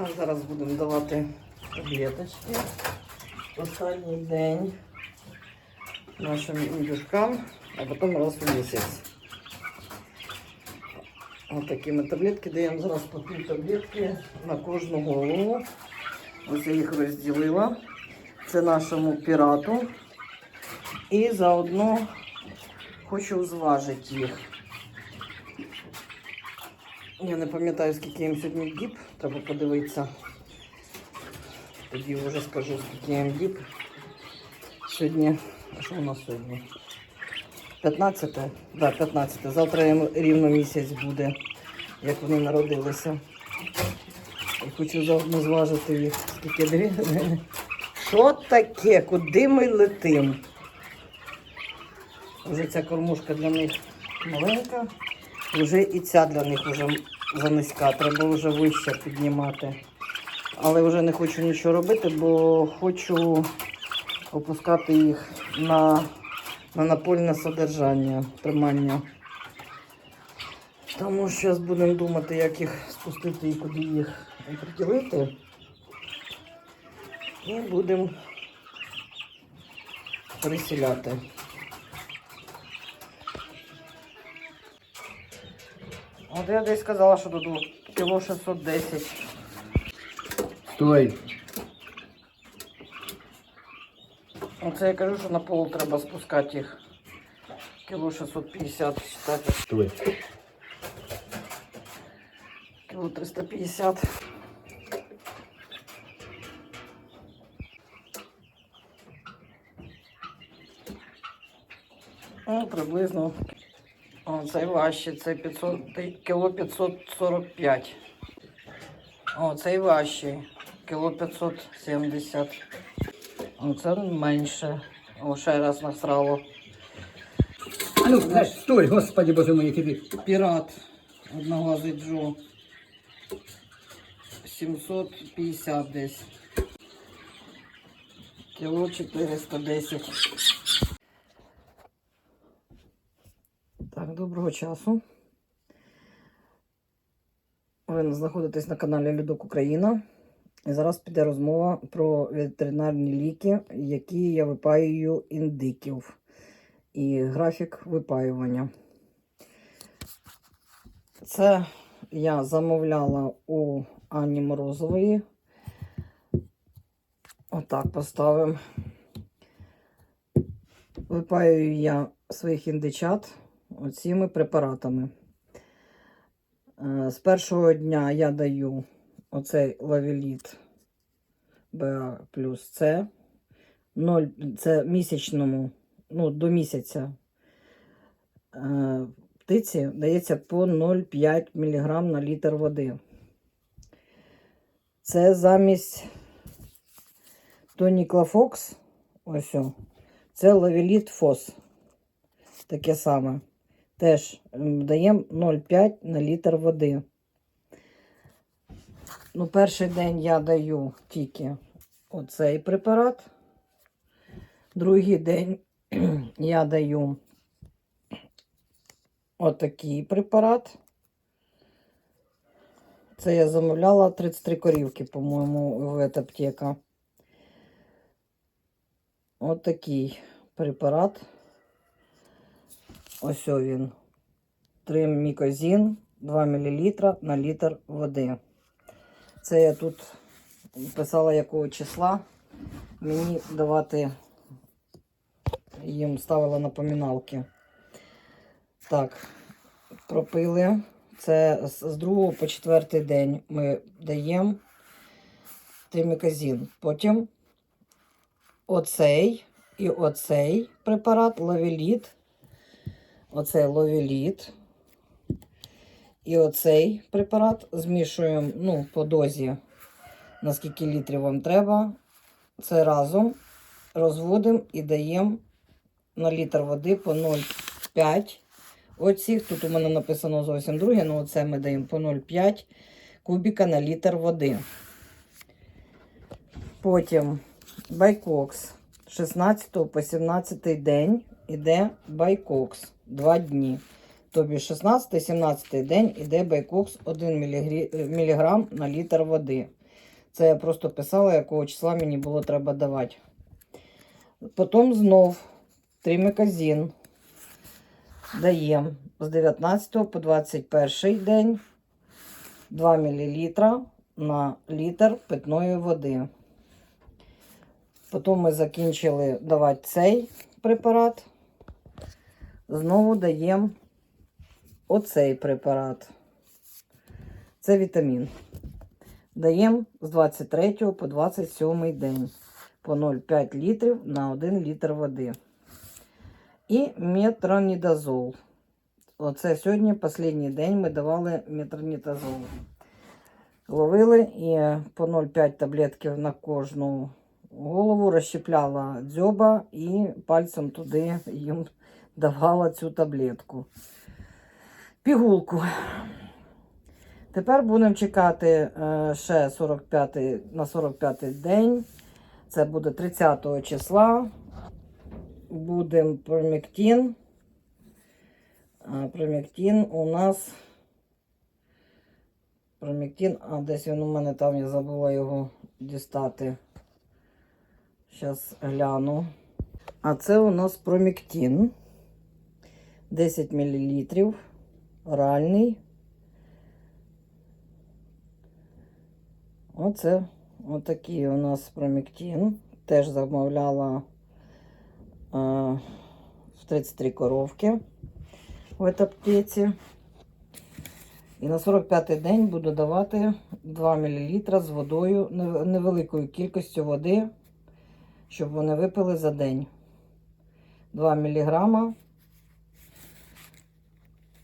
Так, зараз будемо давати таблеточки. Останній день нашим індюшкам, а потім раз в місяць. Ось такі ми таблетки даємо зараз по пів таблетки на кожну голову. Ось я їх розділила. Це нашому пірату. І заодно хочу зважити їх. Я не пам'ятаю, скільки їм сьогодні діб, треба подивитися. Тоді вже скажу, скільки їм діб. Сьогодні, а що у нас сьогодні? 15? Так, да, 15. Завтра їм рівно місяць буде, як вони народилися. І хочу заодно зважити їх. Скільки дві? Що таке? Куди ми летим? Вже ця кормушка для них маленька. Вже і ця для них вже занизька, треба вже вище піднімати. Але вже не хочу нічого робити, бо хочу опускати їх на, на напольне содержання, тримання. Тому зараз будемо думати, як їх спустити і куди їх приділити. І будемо переселяти. От я десь сказала, що тут кіло 610. Стой. Оце я кажу, що на пол треба спускати їх. Кіло 650, вважайте. Стой. Кіло 350. Ну, приблизно. О, цей важче, це 500, кіло 545. О, цей важчий. Кіло 570. О, це менше. О, ще раз насрало. А ну, знаєш, стой, господи, боже який ти. Пірат. Одноглазий Джо. 750 десь. Кіло 410. Так, доброго часу. Ви знаходитесь на каналі Людок Україна. І зараз піде розмова про ветеринарні ліки, які я випаюю індиків. І графік випаювання. Це я замовляла у Ані Морозової. Отак поставимо. Випаюю я своїх індичат оціми препаратами. Е, З першого дня я даю оцей лавеліт БА плюс С. це місячному, ну, до місяця. Е, птиці дається по 0,5 мг на літр води. Це замість Тоніклафокс. Ось. о, Це лавеліт фос. Таке саме. Теж даємо 0,5 на літр води. Ну, перший день я даю тільки оцей препарат. Другий день я даю отакий препарат. Це я замовляла 33 корівки, по-моєму, в аптека. Отакий препарат. Ось він. Триммікозін 2 мл на літр води. Це я тут писала якого числа. Мені давати їм ставила напоминалки. Так, пропили. Це з з другого по четвертий день ми даємо триміказін. Потім оцей і оцей препарат ловеліт. Оцей ловеліт. І оцей препарат змішуємо ну, по дозі, наскільки літрів вам треба. Це разом розводимо і даємо на літр води по 0,5. Оцих, тут у мене написано зовсім друге, ну оце ми даємо по 0,5 кубіка на літр води. Потім байкокс. 16 по 17 день іде байкокс 2 дні. Тобі 16-17 день іде байкокс 1 мг на літр води. Це я просто писала, якого числа мені було треба давати. Потім знов тримеказін даємо з 19 по 21 день 2 мл на літр питної води. Потім ми закінчили давати цей препарат. Знову даємо оцей препарат. Це вітамін. Даємо з 23 по 27 день по 0,5 літрів на 1 літр води. І метронідазол. Оце сьогодні останній день ми давали метронідазол. Ловили і по 0,5 таблетків на кожну голову розщепляла дзьоба і пальцем туди їм давала цю таблетку. Пігулку. Тепер будемо чекати е, ще 45 на 45 день. Це буде 30 числа. Будемо промектин. А промектин у нас. Промектин, а десь він у мене там, я забула його дістати. Зараз гляну. А це у нас промектин. 10 мл. Оральний. Оце отакий у нас промектин. Теж замовляла а, в 33 коровки в аптеці. І на 45-й день буду давати 2 мл з водою, невеликою кількістю води, щоб вони випили за день. 2 мг.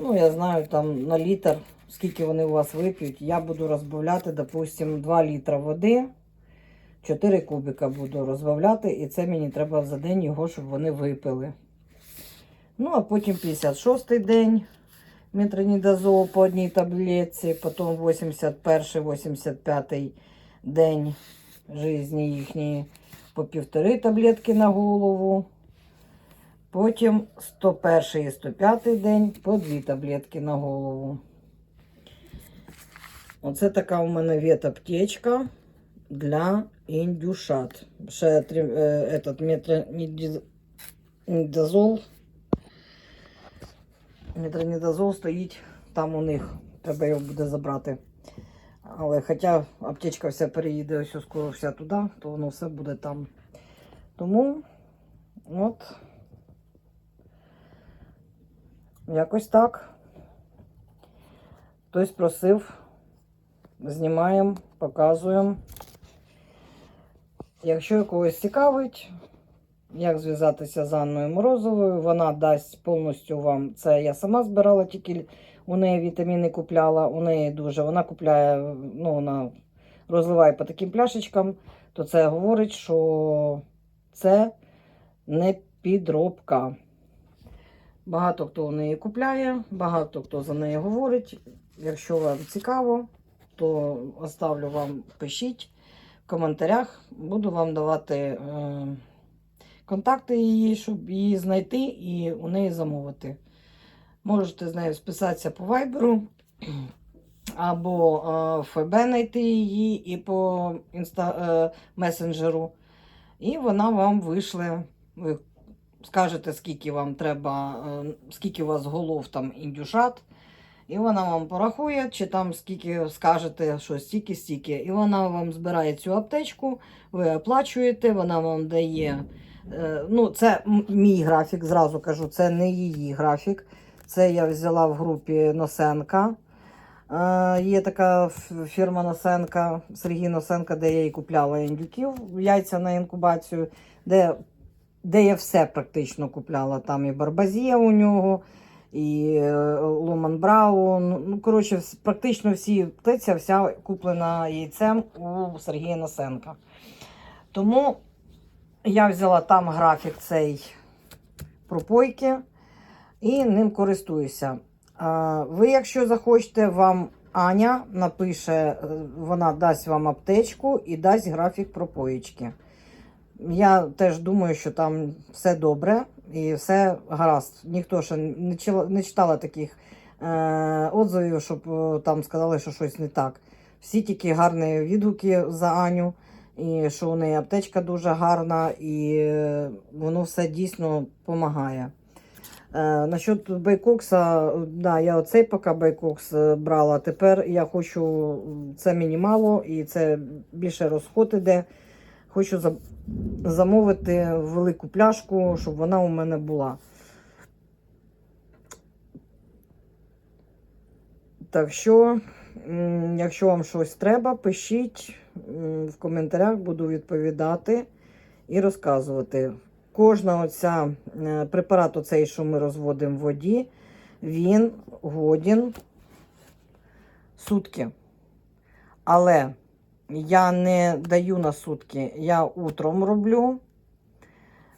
Ну, я знаю, там на літр, скільки вони у вас вип'ють. Я буду розбавляти, допустим, 2 літра води. 4 кубика буду розбавляти, і це мені треба за день його, щоб вони випили. Ну, а потім 56-й день метронідазол по одній таблетці, потім 81-85 день житті їхньої по півтори таблетки на голову. Потім 101 і 105 день по дві таблетки на голову. Оце така у мене ветаптечка для індюшат. Ще е, этот метронідазол. Метронідазол стоїть там у них. Треба його буде забрати. Але хоча аптечка вся переїде ось скоро вся туди, то воно все буде там. Тому от якось так. Хтось просив, знімаємо, показуємо. Якщо когось цікавить, як зв'язатися з Анною Морозовою, вона дасть повністю вам це. Я сама збирала, тільки у неї вітаміни купляла. У неї дуже вона купляє, ну, вона розливає по таким пляшечкам, то це говорить, що це не підробка. Багато хто у неї купляє, багато хто за неї говорить. Якщо вам цікаво, то оставлю вам, пишіть в коментарях. Буду вам давати е, контакти її, щоб її знайти і у неї замовити. Можете з нею списатися по вайберу або е, в ФБ знайти її і по інста, е, месенджеру. І вона вам вийшле. Скажете, скільки вам треба, е, скільки у вас голов там індюшат. І вона вам порахує, чи там скільки скажете, що стільки, стільки. І вона вам збирає цю аптечку, ви оплачуєте, вона вам дає. е, Ну, це мій графік, зразу кажу, це не її графік. Це я взяла в групі Носенка. Е, Є така фірма Носенка, Сергій Носенка, де я і купляла індюків, яйця на інкубацію, де, де я все практично купляла. Там і Барбазія у нього, і е, Ломан Браун. Ну, коротше, практично всі птиця вся куплена яйцем у Сергія Носенка. Тому я взяла там графік цей пропойки і ним користуюся. Ви, якщо захочете, вам Аня напише, е, вона дасть вам аптечку і дасть графік пропоїчки. Я теж думаю, що там все добре і все гаразд. Ніхто ще не чила- не читала таких е, отзивів, щоб е, там сказали, що щось не так. Всі тільки гарні відгуки за Аню, і що у неї аптечка дуже гарна, і е, воно все дійсно допомагає. Е, насчет Байкокса, да, я оцей поки Байкокс е, брала. Тепер я хочу це мінімало і це більше розход іде. Хочу замовити велику пляшку, щоб вона у мене була. Так що, якщо вам щось треба, пишіть в коментарях, буду відповідати і розказувати. Кожна оця е, препарат, оцей, що ми розводимо в воді, він годін сутки. Але я не даю на сутки, я утром роблю.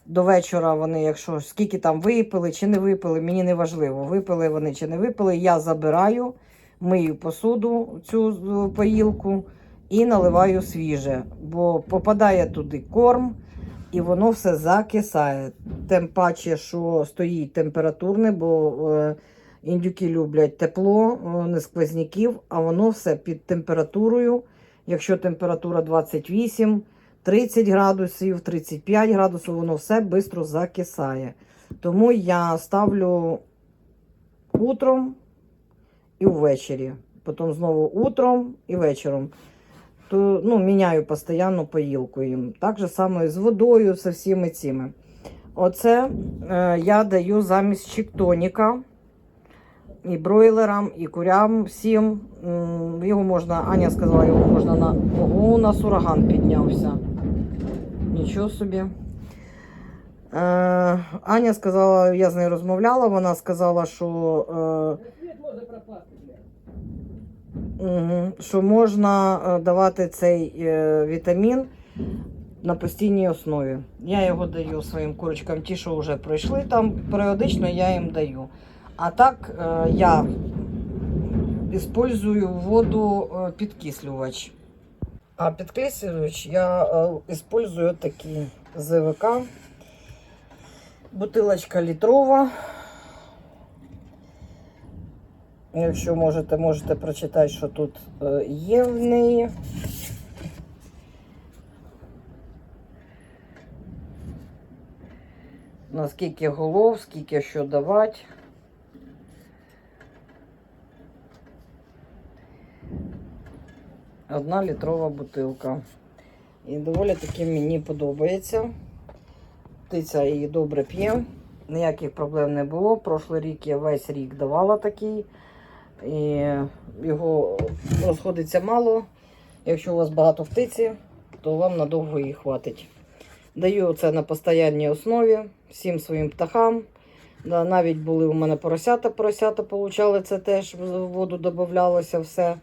До вечора вони, якщо скільки там випили чи не випили, мені не важливо, випили вони чи не випили, я забираю, мию посуду, цю е, поїлку і наливаю свіже, бо попадає туди корм і воно все закисає. Тим паче, що стоїть температурне, бо е, індюки люблять тепло, е, не сквозняків, а воно все під температурою. Якщо температура 28, 30 градусів, 35 градусів, воно все швидко закисає. Тому я ставлю утром і ввечері. Потім знову утром і вечором. То, ну, міняю постійно поїлку їм. Так же само і з водою, з всіми цими. Оце е, я даю замість чіктоніка і бройлерам, і курям всім. Його можна, Аня сказала, його можна на. Ого, у нас ураган піднявся. Нічого собі. Е, Аня сказала, я з нею розмовляла, вона сказала, що. Е. Що можна е, давати цей е, вітамін на постійній основі. Я його даю своїм курочкам, ті, що вже пройшли там, періодично я їм даю. А так е, я використовую воду е, підкислювач. А підкислювач я е, використовую такий ЗВК. Бутилочка літрова. Якщо можете, можете прочитати, що тут е, є в неї. Наскільки голов, скільки що давати. Одна літрова бутилка. І доволі таки мені подобається. Птиця її добре п'є. Ніяких проблем не було. Прошлий рік я весь рік давала такий. І його розходиться мало. Якщо у вас багато птиці, то вам надовго її хватить. Даю це на постійній основі всім своїм птахам. Навіть були у мене поросята, поросята получали це теж, в воду додавалося все.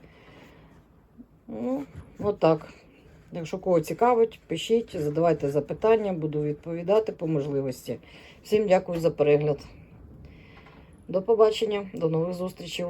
Ну, отак. Якщо кого цікавить, пишіть, задавайте запитання, буду відповідати по можливості. Всім дякую за перегляд. До побачення, до нових зустрічей.